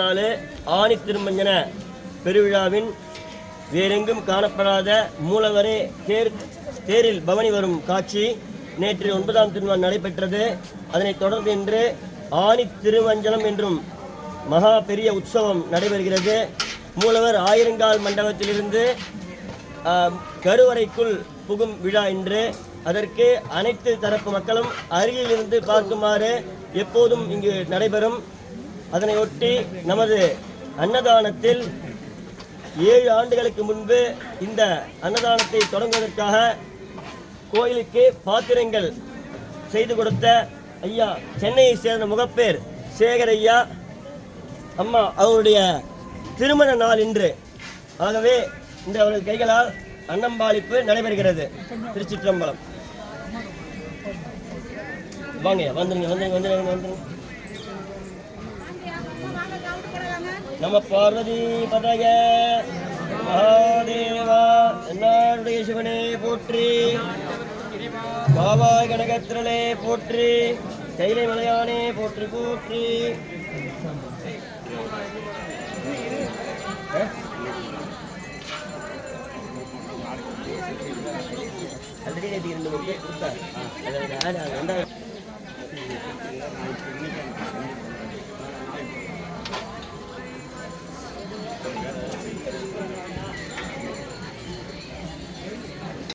நாலு ஆணி திருமஞ்சன பெருவிழாவின் வேறெங்கும் காணப்படாத மூலவரே தேர் தேரில் பவனி வரும் காட்சி. நேற்று ஒன்பதாம் திருநாள் நடைபெற்றது. அதனைத் தொடர்ந்து இன்று ஆணி திருமஞ்சனம் என்றும் மகா பெரிய உற்சவம் நடைபெறுகிறது. மூலவர் ஆயிரங்கால் மண்டபத்திலிருந்து கருவறைக்குள் புகும் விழா இன்று. அதற்கு அனைத்து தரப்பு மக்களும் அருகிலிருந்து பார்க்குமாறு எப்போதும் இங்கு நடைபெறும். அதனையொட்டி நமது அன்னதானத்தில் ஏழு ஆண்டுகளுக்கு முன்பு இந்த அன்னதானத்தை தொடங்குவதற்காக கோயிலுக்கு பாத்திரங்கள் செய்து கொடுத்த ஐயா சென்னையை சேர்ந்த முகப்பேர் சேகர் ஐயா அம்மா அவருடைய திருமண நாள் இன்று. ஆகவே இந்த அவரது கைகளால் அன்னம்பாளிப்பு நடைபெறுகிறது. திருச்சிற்றம்பலம். வாங்க வந்துருங்க வந்துருங்க வந்துருங்க வந்துருங்க. நம பார்வதி பதய மகாதேவா எல்லாருடைய சிவனே போற்றி பாபா கனகத்திரனே போற்றி கைலை மலையானே போற்றி போற்றி ரெண்டு